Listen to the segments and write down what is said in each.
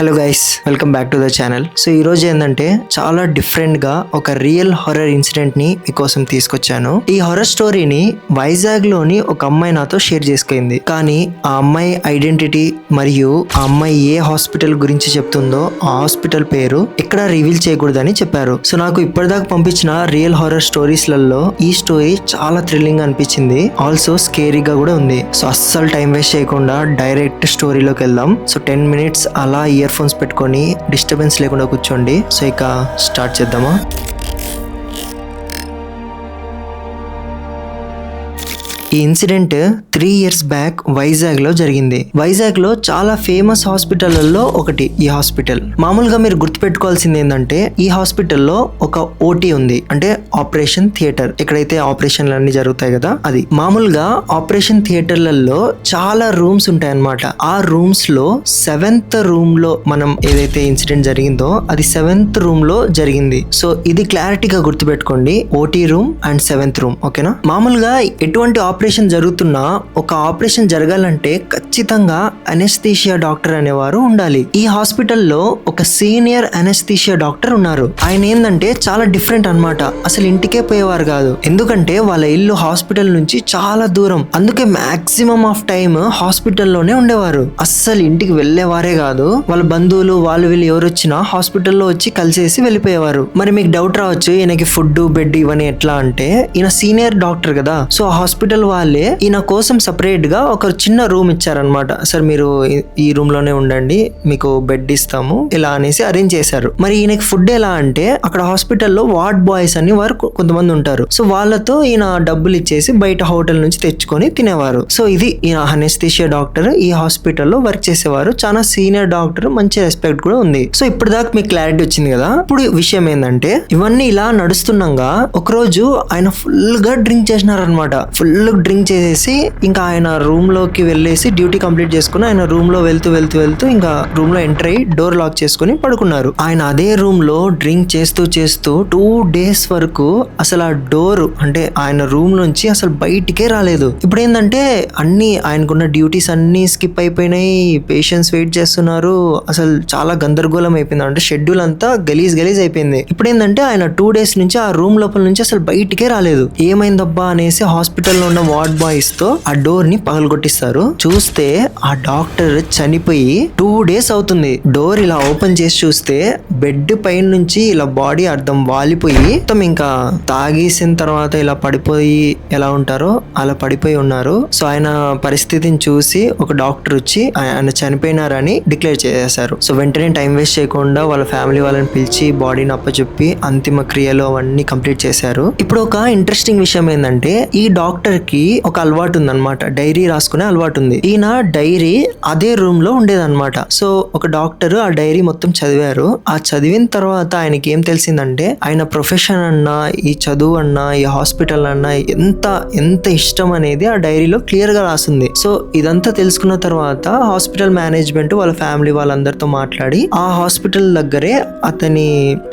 Hello guys welcome back to the channel so ఈ రోజు ఏంటంటే చాలా డిఫరెంట్గా ఒక రియల్ హారర్ ఇన్సిడెంట్ని మీకోసం తీసుకొచ్చాను. ఈ హారర్ స్టోరీని వైజాగ్లోని ఒక అమ్మాయి నాతో షేర్ చేసుకుంది. కానీ ఆ అమ్మాయి ఐడెంటిటీ మరియు ఆ అమ్మాయి ఏ హాస్పిటల్ గురించి చెప్తుందో ఆ హాస్పిటల్ పేరు ఎక్కడ రివీల్ చేయకూడదని చెప్పారు. సో నాకు ఇప్పటిదాకా పంపించిన రియల్ హారర్ స్టోరీస్లలో ఈ స్టోరీ చాలా థ్రిల్లింగ్ అనిపించింది. ఆల్సో స్కేరీగా కూడా ఉంది. సో అస్సలు టైం వేస్ట్ చేయకుండా డైరెక్ట్ స్టోరీలోకి వెళ్దాం. సో టెన్ మినిట్స్ అలా ఇయర్ ఫోన్స్ పెట్టుకొని డిస్టర్బెన్స్ లేకుండా కూర్చోండి. సో ఇక స్టార్ట్ చేద్దామా? ఈ ఇన్సిడెంట్ త్రీ ఇయర్స్ బ్యాక్ వైజాగ్లో జరిగింది. వైజాగ్లో చాలా ఫేమస్ హాస్పిటల్లో ఒకటి ఈ హాస్పిటల్. మామూలుగా మీరు గుర్తుపెట్టుకోవాల్సింది ఏంటంటే ఈ హాస్పిటల్లో ఒక ఓటీ ఉంది. అంటే ఆపరేషన్ థియేటర్. ఎక్కడైతే ఆపరేషన్లు అన్ని జరుగుతాయి కదా అది. మామూలుగా ఆపరేషన్ థియేటర్లలో చాలా రూమ్స్ ఉంటాయి అన్నమాట ఆ రూమ్స్లో సెవెంత్ రూమ్లో మనం ఏదైతే ఇన్సిడెంట్ జరిగిందో అది సెవెంత్ రూమ్లో జరిగింది. సో ఇది క్లారిటీగా గుర్తుపెట్టుకోండి. OT room and seventh room. ఓకేనా? మామూలుగా ఎటువంటి ఆపరేషన్ జరుగుతున్నా ఒక ఆపరేషన్ జరగాలంటే ఖచ్చితంగా అనెస్థీషియా డాక్టర్ అనేవారు ఉండాలి. ఈ హాస్పిటల్లో ఒక సీనియర్ అనెస్థీషియా డాక్టర్ ఉన్నారు. ఆయన ఏంటంటే చాలా డిఫరెంట్ అన్నమాట. అసలు ఇంటికే పోయేవారు కాదు. ఎందుకంటే వాళ్ళ ఇల్లు హాస్పిటల్ నుంచి చాలా దూరం. అందుకే మాక్సిమం ఆఫ్ టైం హాస్పిటల్లోనే ఉండేవారు. అస్సలు ఇంటికి వెళ్ళేవారే కాదు. వాళ్ళ బంధువులు వాళ్ళు వీళ్ళు ఎవరు వచ్చినా హాస్పిటల్లో వచ్చి కలిసేసి వెళ్ళిపోయేవారు. మరి మీకు డౌట్ రావచ్చు ఈయనకి ఫుడ్ బెడ్ ఇవన్నీ ఎట్లా అంటే ఈయన సీనియర్ డాక్టర్ కదా. సో ఆ హాస్పిటల్ వాళ్ళే ఈయన కోసం సపరేట్గా ఒక చిన్న రూమ్ ఇచ్చారనమాట సార్ మీరు ఈ- రూమ్లోనే ఉండండి మీకు బెడ్ ఇస్తాము ఇలా అనేసి అరేంజ్ చేశారు. మరి ఈయనకి ఫుడ్ ఎలా అంటే అక్కడ హాస్పిటల్లో వార్డ్ బాయ్స్ అని వారు కొంతమంది ఉంటారు. సో వాళ్ళతో ఈయన డబ్బులు ఇచ్చేసి బయట హోటల్ నుంచి తెచ్చుకొని తినేవారు. సో ఇది ఈయన హనెస్థిషియా డాక్టర్ ఈ హాస్పిటల్లో వర్క్ చేసేవారు. చాలా సీనియర్ డాక్టర్ మంచి రెస్పెక్ట్ కూడా ఉంది. సో ఇప్పుడు దాకా మీకు క్లారిటీ వచ్చింది కదా? ఇప్పుడు విషయం ఏంటంటే ఇవన్నీ ఇలా నడుస్తుండగా ఒకరోజు ఆయన ఫుల్గా డ్రింక్ చేసినారనమాట ఫుల్ డ్రింక్ చేసేసి ఇంకా ఆయన రూమ్లోకి వెళ్ళేసి డ్యూటీ కంప్లీట్ చేసుకుని ఆయన రూమ్లో వెళ్తూ వెళ్తూ వెళ్తూ ఇంకా రూమ్లో ఎంటర్ అయ్యి డోర్ లాక్ చేసుకుని పడుకున్నారు. ఆయన అదే రూమ్లో డ్రింక్ చేస్తూ చేస్తూ టూ డేస్ వరకు అసలు ఆ డోర్ అంటే ఆయన రూమ్ నుంచి అసలు బయటికే రాలేదు. ఇప్పుడు ఏంటంటే అన్ని ఆయనకున్న డ్యూటీస్ అన్ని స్కిప్ అయిపోయినాయి. పేషెంట్స్ వెయిట్ చేస్తున్నారు. అసలు చాలా గందరగోళం అయిపోయింది. అంటే షెడ్యూల్ అంతా గలీజ్ గలీజ్ అయిపోయింది. ఇప్పుడు ఏంటంటే ఆయన టూ డేస్ నుంచి ఆ రూమ్ లోపల నుంచి అసలు బయటికే రాలేదు. ఏమైందబ్బా అనేసి హాస్పిటల్లో ఉన్న వార్డ్ బాయ్స్తో ఆ డోర్ని పగలగొట్టిస్తారు. చూస్తే ఆ డాక్టర్ చనిపోయి టూ డేస్ అవుతుంది. డోర్ ఇలా ఓపెన్ చేసి చూస్తే బెడ్ పైన నుంచి ఇలా బాడీ అర్థం వాలిపోయి మొత్తం ఇంకా తాగేసిన తర్వాత ఇలా పడిపోయి ఎలా ఉంటారో అలా పడిపోయి ఉన్నారు. సో ఆయన పరిస్థితిని చూసి ఒక డాక్టర్ వచ్చి ఆయన చనిపోయినారని డిక్లేర్ చేశారు. సో వెంటనే టైం వేస్ట్ చేయకుండా వాళ్ళ ఫ్యామిలీ వాళ్ళని పిలిచి బాడీని అప్పచెప్పి అంతిమ క్రియలు అవన్నీ కంప్లీట్ చేశారు. ఇప్పుడు ఒక ఇంట్రెస్టింగ్ విషయం ఏంటంటే ఈ డాక్టర్కి ఒక అలవాటు ఉందన్నమాట. డైరీ రాసుకునే అలవాటు ఉంది. ఈయన డైరీ అదే రూమ్లో ఉండేదన్నమాట. సో ఒక డాక్టర్ ఆ డైరీ మొత్తం చదివారు. ఆ చదివిన తర్వాత ఆయనకి ఏం తెలిసిందంటే ఆయన ప్రొఫెషన్ అన్నా ఈ చదువు అన్నా ఈ హాస్పిటల్ అన్నా ఎంత ఎంత ఇష్టం అనేది ఆ డైరీలో క్లియర్గా రాసింది. సో ఇదంతా తెలుసుకున్న తర్వాత హాస్పిటల్ మేనేజ్మెంట్ వాళ్ళ ఫ్యామిలీ వాళ్ళందరితో మాట్లాడి ఆ హాస్పిటల్ దగ్గరే అతని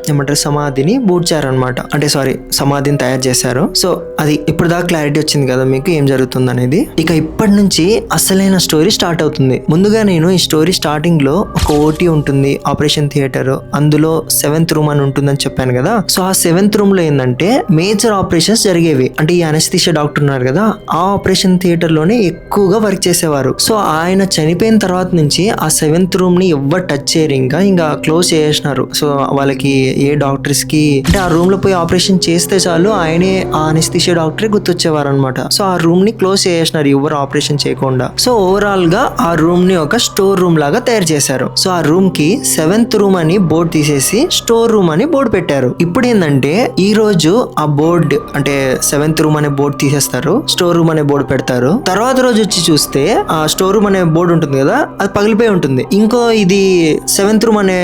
ఏమంటారు సమాధిని బూడ్చారనమాట అంటే సారీ సమాధిని తయారు చేశారు. సో అది ఇప్పుడు దాకా క్లారిటీ వచ్చింది కదా మీకు ఏం జరుగుతుంది అనేది ఇక ఇప్పటి నుంచి అసలైన స్టోరీ స్టార్ట్ అవుతుంది. ముందుగా నేను ఈ స్టోరీ స్టార్టింగ్లో ఒక ఓటీ ఉంటుంది ఆపరేషన్ థియేటర్. అందులో సెవెంత్ రూమ్ అని ఉంటుందని చెప్పాను కదా. సో ఆ సెవెంత్ రూమ్లో ఏంటంటే మేజర్ ఆపరేషన్స్ జరిగేవి. అంటే ఈ అనస్థిషియా డాక్టర్ ఉన్నారు కదా ఆ ఆపరేషన్ థియేటర్లోనే ఎక్కువగా వర్క్ చేసేవారు. సో ఆయన చనిపోయిన తర్వాత నుంచి ఆ సెవెంత్ రూమ్ని ఎవ్వరు టచ్ చేయరు. ఇంకా ఇంకా క్లోజ్ చేసేసినారు. సో వాళ్ళకి ఏ డాక్టర్స్కి అంటే ఆ రూమ్లో పోయి ఆపరేషన్ చేస్తే చాలు ఆయనే ఆ అనస్థిషియా డాక్టరే గుర్తొచ్చేవారు అనమాట సో ఆ రూమ్ని క్లోజ్ చేసేసినారు ఎవరు ఆపరేషన్ చేయకుండా. సో ఓవరాల్గా ఆ రూమ్ని ఒక స్టోర్ రూమ్ లాగా తయారు చేశారు. సో ఆ రూమ్కి సెవెంత్ రూమ్ అని బోర్డు తీసేసి స్టోర్ రూమ్ అని బోర్డు పెట్టారు. ఇప్పుడు ఏంటంటే ఈ రోజు ఆ బోర్డ్ అంటే సెవెంత్ రూమ్ అనే బోర్డు తీసేస్తారు స్టోర్ రూమ్ అనే బోర్డు పెడతారు. తర్వాత రోజు వచ్చి చూస్తే ఆ స్టోర్ రూమ్ అనే బోర్డు ఉంటుంది కదా అది పగిలిపోయి ఉంటుంది. ఇంకో ఇది సెవెంత్ రూమ్ అనే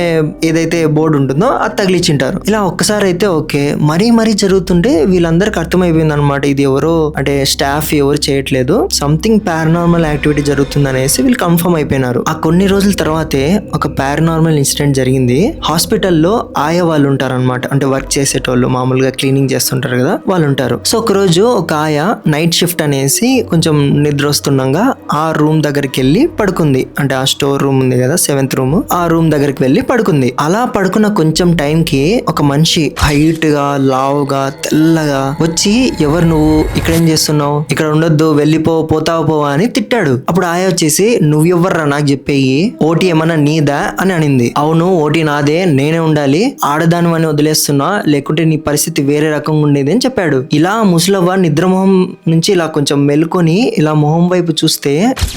ఏదైతే బోర్డు ఉంటుందో అది తగిలిచ్చింటారు. ఇలా ఒక్కసారి అయితే ఓకే. మరీ మరీ జరుగుతుంటే వీళ్ళందరికి అర్థమైపోయింది అనమాట ఇది ఎవరో అంటే స్టాఫ్ ఎవరు చేయట్లేదు. సంథింగ్ పారానార్మల్ యాక్టివిటీ జరుగుతుంది అనేసి వీళ్ళు కన్ఫర్మ్ అయిపోయినారు. ఆ కొన్ని రోజుల తర్వాతే ఒక పారానార్మల్ ఇన్సిడెంట్ జరిగింది. హాస్పిటల్లో ఆయా వాళ్ళు ఉంటారు అనమాట అంటే వర్క్ చేసేటోళ్ళు మామూలుగా క్లీనింగ్ చేస్తుంటారు కదా వాళ్ళు ఉంటారు. సో ఒక రోజు ఒక ఆయ నైట్ షిఫ్ట్ అనేసి కొంచెం నిద్ర వస్తుండగా ఆ రూమ్ దగ్గరికి వెళ్ళి పడుకుంది. అంటే ఆ స్టోర్ రూమ్ ఉంది కదా సెవెంత్ రూమ్ ఆ రూమ్ దగ్గరికి వెళ్ళి పడుకుంది. అలా పడుకున్న కొంచెం టైం కి ఒక మనిషి హైట్గా లావుగా తెల్లగా వచ్చి ఎవరు నువ్వు? ఇక్కడ ఏం చేస్తున్నావు ఇక్కడ ఉండొద్దు వెళ్ళిపో పోతావు పోవా అని తిట్టాడు. అప్పుడు ఆయ వచ్చేసి నువ్వు నాకు చెప్పేయి? ఓటీ ఏమన్నా నీదా? అని అనింది. అవును ఓటీ నాదే నేనే ఉండాలి. ఆడదాని అని వదిలేస్తున్నా లేకుంటే నీ పరిస్థితి వేరే రకంగా ఉండేది అని చెప్పాడు. ఇలా ముసలవ్వ నిద్ర మొహం నుంచి ఇలా కొంచెం మెలుకొని ఇలా మొహం వైపు చూస్తే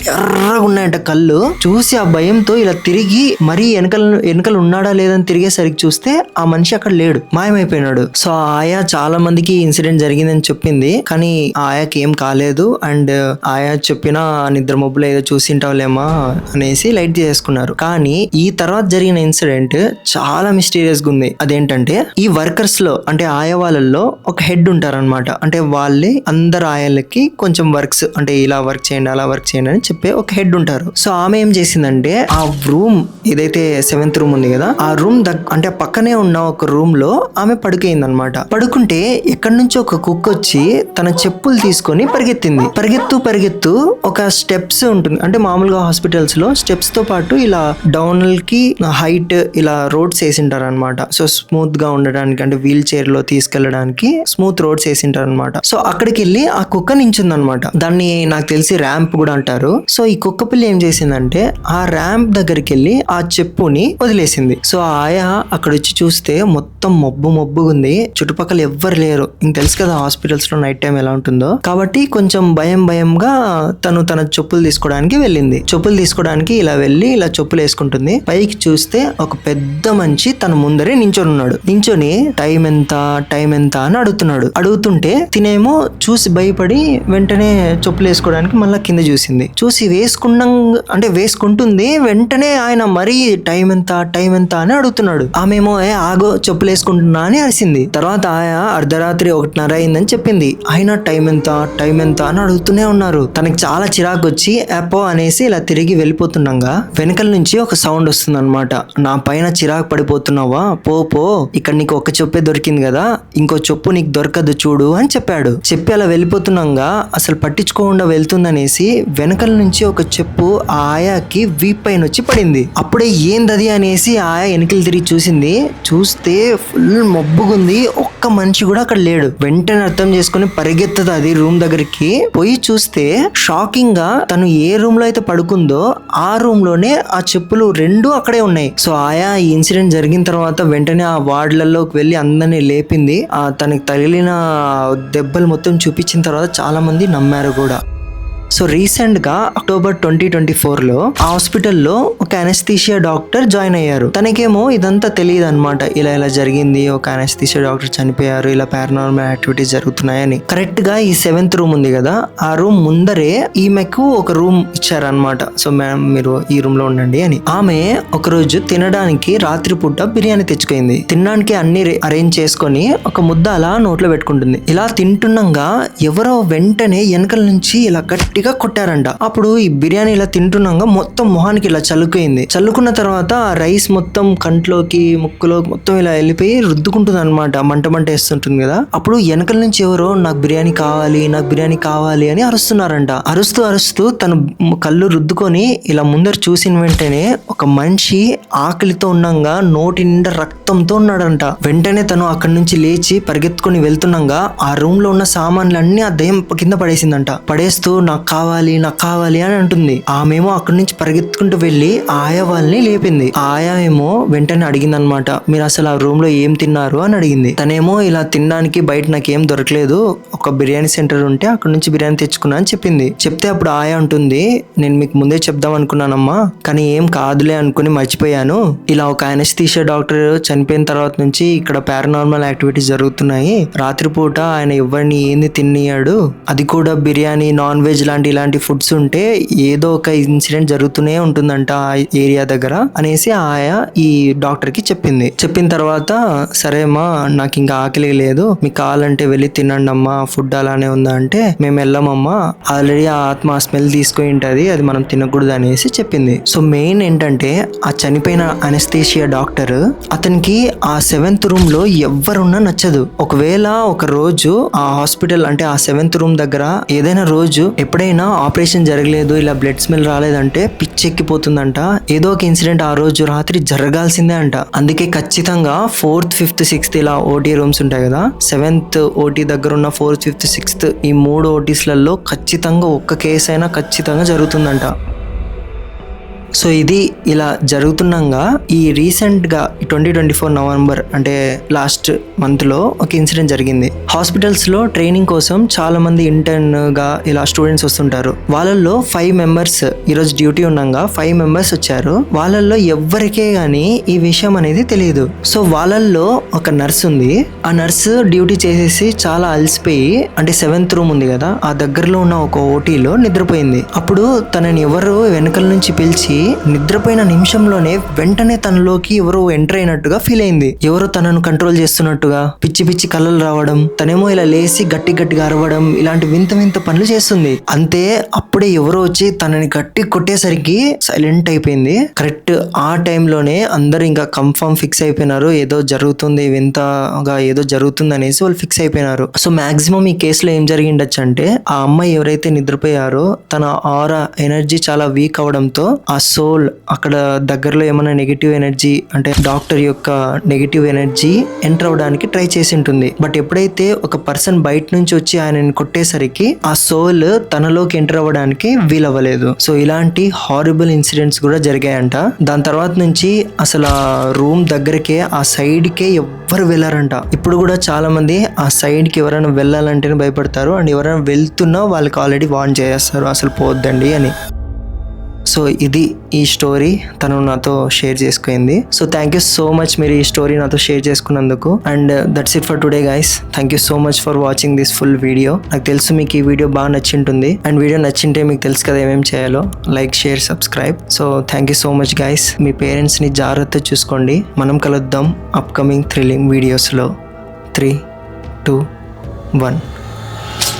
ఎర్రగా ఉన్నాయంట కళ్ళు. చూసి ఆ భయంతో ఇలా తిరిగి మరీ వెనకల వెనకలు ఉన్నాడా లేదని తిరిగేసరికి చూస్తే ఆ మనిషి అక్కడ లేడు. మాయమైపోయినాడు. సో ఆ ఆయా చాలా మందికి ఇన్సిడెంట్ జరిగిందని చెప్పింది. కానీ ఆ ఆయాకి ఏం కాలేదు. అండ్ ఆయా చెప్పిన నిద్ర మబ్బులు ఏదో చూసింటావులేమా అనేసి లైట్ చేసుకున్నారు కానీ ఈ తర్వాత జరిగిన ఇన్సిడెంట్ చాలా మిస్టీరియస్గా ఉంది. అదేంటంటే ఈ వర్కర్స్లో అంటే ఆయా వాళ్ళల్లో ఒక హెడ్ ఉంటారన్నమాట. అంటే వాళ్ళే అందరు ఆయాలకి కొంచెం వర్క్స్ అంటే ఇలా వర్క్ చేయండి అలా వర్క్ చేయండి అని చెప్పే ఒక హెడ్ ఉంటారు. సో ఆమె ఏం చేసిందంటే ఆ రూమ్ ఏదైతే సెవెంత్ రూమ్ ఉంది కదా ఆ రూమ్ అంటే పక్కనే ఉన్న ఒక రూమ్లో ఆమె పడుకైంది అనమాట పడుకుంటే ఎక్కడి నుంచి ఒక కుక్ వచ్చి తన చెప్పులు తీసుకొని పరిగెత్తింది. పరిగెత్తు పరిగెత్తు ఒక స్టెప్స్ ఉంటుంది. అంటే మామూలుగా హాస్పిటల్స్లో స్టెప్స్తో పాటు ఇలా డౌన్కి హైట్ ఇలా రోడ్స్ వేసింటారు అనమాట సో స్మూత్గా ఉండడానికి అంటే వీల్ చైర్లో తీసుకెళ్ళడానికి స్మూత్ రోడ్స్ వేసింటారు అనమాట సో అక్కడికి వెళ్ళి ఆ కుక్క నించుంది అనమాట దాన్ని నాకు తెలిసి ర్యాంప్ కూడా అంటారు. సో ఈ కుక్క పిల్ల ఏం చేసిందంటే ఆ ర్యాంప్ దగ్గరికి వెళ్ళి ఆ చెప్పుని వదిలేసింది. సో ఆ ఆయా అక్కడ వచ్చి చూస్తే మొత్తం మబ్బు మబ్బుగా ఉంది చుట్టుపక్కల ఎవ్వరు లేరు. ఇంక తెలుసు కదా హాస్పిటల్స్లో నైట్ టైం ఎలా ఉంటుందో. కాబట్టి కాబట్టి కొంచెం భయం భయంగా తను తన చెప్పులు తీసుకోవడానికి వెళ్ళింది. చెప్పులు తీసుకోవడానికి ఇలా వెళ్ళి ఇలా చెప్పులు వేసుకుంటుంది. పైకి చూస్తే ఒక పెద్ద మంచి తన ముందరే నించొని ఉన్నాడు. నించొని టైం ఎంత? టైం ఎంత? అని అడుగుతున్నాడు. అడుగుతుంటే తినేమో చూసి భయపడి వెంటనే చెప్పులు వేసుకోవడానికి మళ్ళీ కింద చూసింది. చూసి వేసుకున్న అంటే వేసుకుంటుంది. వెంటనే ఆయన మరీ టైం ఎంత? టైం ఎంత? అని అడుగుతున్నాడు. ఆమెమో ఏ ఆగో చెప్పులు వేసుకుంటున్నా అని అరిసింది. తర్వాత ఆయా అర్ధరాత్రి ఒకటిన్నర అయిందని చెప్పింది. ఆయన టైం ఎంత? టైం ఎంత అని అడుగుతూనే ఉన్నారు. తనకి చాలా చిరాకు వచ్చి అపో అనేసి ఇలా తిరిగి వెళ్ళిపోతుండగా వెనకల నుంచి ఒక సౌండ్ వస్తుంది అనమాట నా పైన చిరాకు పడిపోతున్నావా? పో పో. ఇక్కడ నీకు ఒక చొప్పే దొరికింది కదా. ఇంకో చెప్పు నీకు దొరకదు చూడు అని చెప్పాడు. చెప్పి అలా వెళ్ళిపోతున్నాగా అసలు పట్టించుకోకుండా వెళ్తుందనేసి వెనకల నుంచి ఒక చెప్పు ఆ ఆయాకి వీప్ పైన వచ్చి పడింది. అప్పుడే ఏందది అనేసి ఆయా వెనకలు తిరిగి చూసింది. చూస్తే ఫుల్ మబ్బుగుంది. ఒక్క మనిషి కూడా అక్కడ లేడు. వెంటనే అర్థం చేసుకుని పరిగెత్తది అది రూమ్ దగ్గరికి పోయి చూస్తే షాకింగ్గా తను ఏ రూమ్లో అయితే పడుకుందో ఆ రూమ్లోనే ఆ చెప్పులు రెండు అక్కడే ఉన్నాయి. సో ఆయా ఈ ఇన్సిడెంట్ జరిగిన తర్వాత వెంటనే ఆ వార్డులలోకి వెళ్ళి అందరినీ లేపింది. ఆ తనకి తగిలిన దెబ్బలు మొత్తం చూపించిన తర్వాత చాలా మంది నమ్మారు కూడా. సో రీసెంట్గా అక్టోబర్ ట్వంటీ ట్వంటీ ఫోర్లో ఆ హాస్పిటల్లో ఒక అనస్థీషియా డాక్టర్ జాయిన్ అయ్యారు. తనకేమో ఇదంతా తెలియదు అనమాట ఇలా ఇలా జరిగింది ఒక అనస్థీషియా డాక్టర్ చనిపోయారు ఇలా పారానార్మల్ యాక్టివిటీస్ జరుగుతున్నాయని. కరెక్ట్గా ఈ సెవెంత్ రూమ్ ఉంది కదా ఆ రూమ్ ముందరే ఈమెకు ఒక రూమ్ ఇచ్చారనమాట సో మేడం మీరు ఈ రూమ్లో ఉండండి అని. ఆమె ఒకరోజు తినడానికి రాత్రిపూట బిర్యానీ తెచ్చుకుంది. తినడానికి అన్ని అరేంజ్ చేసుకొని ఒక ముద్ద అలా నోట్లో పెట్టుకుంటుంది. ఇలా తింటుండగా ఎవరో వెంటనే వెనకల నుంచి ఇలా గట్టిగా కొట్టారంట. అప్పుడు ఈ బిర్యానీ ఇలా తింటున్నాగా మొత్తం మొహానికి ఇలా చల్లుకోయింది. చల్లుకున్న తర్వాత ఆ రైస్ మొత్తం కంట్లోకి ముక్కులో మొత్తం ఇలా వెళ్ళిపోయి రుద్దుకుంటుంది అనమాట మంట మంట వేస్తుంటుంది కదా. అప్పుడు వెనకల నుంచి ఎవరో నాకు బిర్యానీ కావాలి నాకు బిర్యానీ కావాలి అని అరుస్తున్నారంట. అరుస్తూ అరుస్తూ తను కళ్ళు రుద్దుకొని ఇలా ముందర చూసిన వెంటనే ఒక మనిషి ఆకలితో ఉండంగా నోటి నిండా రక్తంతో ఉన్నాడంట. వెంటనే తను అక్కడి నుంచి లేచి పరిగెత్తుకొని వెళ్తున్నాగా ఆ రూమ్లో ఉన్న సామాన్లన్నీ ఆ దయ్యం కింద పడేసిందంట. పడేస్తూ నాకు కావాలి నాకు కావాలి అని అంటుంది. ఆమెమో అక్కడి నుంచి పరిగెత్తుకుంటూ వెళ్ళి ఆయా వాళ్ళని లేపింది. ఆయా ఏమో వెంటనే అడిగిందనమాట మీరు అసలు ఆ రూమ్లో ఏం తిన్నారు? అని అడిగింది. తనేమో ఇలా తినడానికి బయట నాకు ఏం దొరకలేదు ఒక బిర్యానీ సెంటర్ ఉంటే అక్కడ నుంచి బిర్యానీ తెచ్చుకున్నా అని చెప్పింది. చెప్తే అప్పుడు ఆయా ఉంటుంది నేను మీకు ముందే చెప్దాం అనుకున్నానమ్మా కానీ ఏం కాదులే అనుకుని మర్చిపోయాను. ఇలా ఒక అనస్థీషియా డాక్టర్ చనిపోయిన తర్వాత నుంచి ఇక్కడ పారానార్మల్ యాక్టివిటీస్ జరుగుతున్నాయి. రాత్రిపూట ఆయన ఎవరిని ఏంది తినియాడు అది కూడా బిర్యానీ నాన్ వెజ్ లాంటి ఇలాంటి ఇలాంటి ఫుడ్స్ ఉంటే ఏదో ఒక ఇన్సిడెంట్ జరుగుతూనే ఉంటుందంట ఆ ఏరియా దగ్గర అనేసి ఆయా ఈ డాక్టర్కి చెప్పింది. చెప్పిన తర్వాత సరే అమ్మా నాకు ఇంకా ఆకలి లేదు. మీకు కావాలంటే వెళ్ళి తినండి అమ్మా ఫుడ్ అలానే ఉందా? అంటే మేము వెళ్ళమమ్మా. ఆల్రెడీ ఆ ఆత్మ ఆ స్మెల్ తీసుకుని ఉంటుంది అది మనం తినకూడదు అనేసి చెప్పింది. సో మెయిన్ ఏంటంటే ఆ చనిపోయిన అనస్థేషియా డాక్టర్ అతనికి ఆ సెవెంత్ రూమ్లో ఎవరున్నా నచ్చదు. ఒకవేళ ఒక రోజు ఆ హాస్పిటల్ అంటే ఆ సెవెంత్ రూమ్ దగ్గర ఏదైనా రోజు ఎప్పుడైనా ఆపరేషన్ జరగలేదు ఇలా బ్లడ్ స్మెల్ రాలేదంటే పిచ్చెక్కిపోతుందంట. ఏదో ఒక ఇన్సిడెంట్ ఆ రోజు రాత్రి జరగాల్సిందే అంట. అందుకే ఖచ్చితంగా ఫోర్త్ ఫిఫ్త్ సిక్స్త్ ఇలా ఓటీ రూమ్స్ ఉంటాయి కదా. సెవెంత్ ఓటీ దగ్గర ఉన్న ఫోర్త్ ఫిఫ్త్ సిక్స్త్ ఈ మూడు ఓటీస్లలో ఖచ్చితంగా ఒక్క కేసు అయినా ఖచ్చితంగా జరుగుతుందంట. సో ఇది ఇలా జరుగుతుండగా ఈ రీసెంట్గా ట్వంటీ ట్వంటీ ఫోర్ నవంబర్ అంటే లాస్ట్ మంత్లో ఒక ఇన్సిడెంట్ జరిగింది. హాస్పిటల్స్లో ట్రైనింగ్ కోసం చాలామంది ఇంటర్న్గా ఇలా స్టూడెంట్స్ వస్తుంటారు. వాళ్ళల్లో ఫైవ్ మెంబర్స్ ఈరోజు డ్యూటీ ఉండగా ఫైవ్ మెంబర్స్ వచ్చారు. వాళ్ళల్లో ఎవ్వరికే కానీ ఈ విషయం అనేది తెలియదు. సో వాళ్ళల్లో ఒక నర్స్ ఉంది. ఆ నర్స్ డ్యూటీ చేసేసి చాలా అలసిపోయి అంటే సెవెంత్ రూమ్ ఉంది కదా ఆ దగ్గరలో ఉన్న ఒక ఓటీలో నిద్రపోయింది. అప్పుడు తనని ఎవరు వెనకల నుంచి పిలిచి నిద్రపోయిన నిమిషంలోనే వెంటనే తనలోకి ఎవరో ఎంటర్ అయినట్టుగా ఫీల్ అయింది. ఎవరో తనను కంట్రోల్ చేస్తున్నట్టుగా పిచ్చి పిచ్చి కళ్ళలు రావడం తనేమో ఇలా లేసి గట్టి గట్టిగా అరవడం ఇలాంటి వింత వింత పనులు చేస్తుంది. అంతే అప్పుడే ఎవరో వచ్చి తనని గట్టి కొట్టేసరికి సైలెంట్ అయిపోయింది. కరెక్ట్ ఆ టైంలోనే అందరూ ఇంకా కన్ఫర్మ్ ఫిక్స్ అయిపోయినారు. ఏదో జరుగుతుంది వింతగా ఏదో జరుగుతుంది అనేసి వాళ్ళు ఫిక్స్ అయిపోయినారు. సో మాక్సిమం ఈ కేసులో ఏం జరిగిండొచ్చు అంటే ఆ అమ్మాయి ఎవరైతే నిద్రపోయారో తన ఆరా ఎనర్జీ చాలా వీక్ అవడంతో ఆ సోల్ అక్కడ దగ్గరలో ఏమైనా నెగిటివ్ ఎనర్జీ అంటే డాక్టర్ యొక్క నెగిటివ్ ఎనర్జీ ఎంటర్ అవడానికి ట్రై చేసి ఉంటుంది బట్ ఎప్పుడైతే ఒక పర్సన్ బయట నుంచి వచ్చి ఆయనని కొట్టేసరికి ఆ సోల్ తనలోకి ఎంటర్ అవ్వడానికి వీలవ్వలేదు. సో ఇలాంటి హారిబుల్ ఇన్సిడెంట్స్ కూడా జరిగాయంట. దాని తర్వాత నుంచి అసలు ఆ రూమ్ దగ్గరకే ఆ సైడ్ కే ఎవ్వరు వెళ్ళారంట. ఇప్పుడు కూడా చాలా మంది ఆ సైడ్కి ఎవరైనా వెళ్ళాలంటేనే భయపడతారు. అండ్ ఎవరైనా వెళ్తున్నా వాళ్ళకి ఆల్రెడీ వార్న్ చేస్తారు అసలు పోద్దండి అని. సో ఇది ఈ స్టోరీ తను నాతో షేర్ చేసుకుంది. So thank you so much మీరు ఈ స్టోరీ నాతో షేర్ చేసుకున్నందుకు. And that's it for today guys thank you so much for watching this full video నాకు తెలుసు మీకు ఈ వీడియో బాగా నచ్చింటుంది. అండ్ వీడియో నచ్చింటే మీకు తెలుసు కదా ఏమేమి చేయాలో. Like share subscribe so thank you so much guys మీ పేరెంట్స్ని జాగ్రత్త చూసుకోండి. మనం కలుద్దాం అప్కమింగ్ థ్రిల్లింగ్ వీడియోస్లో త్రీ టూ వన్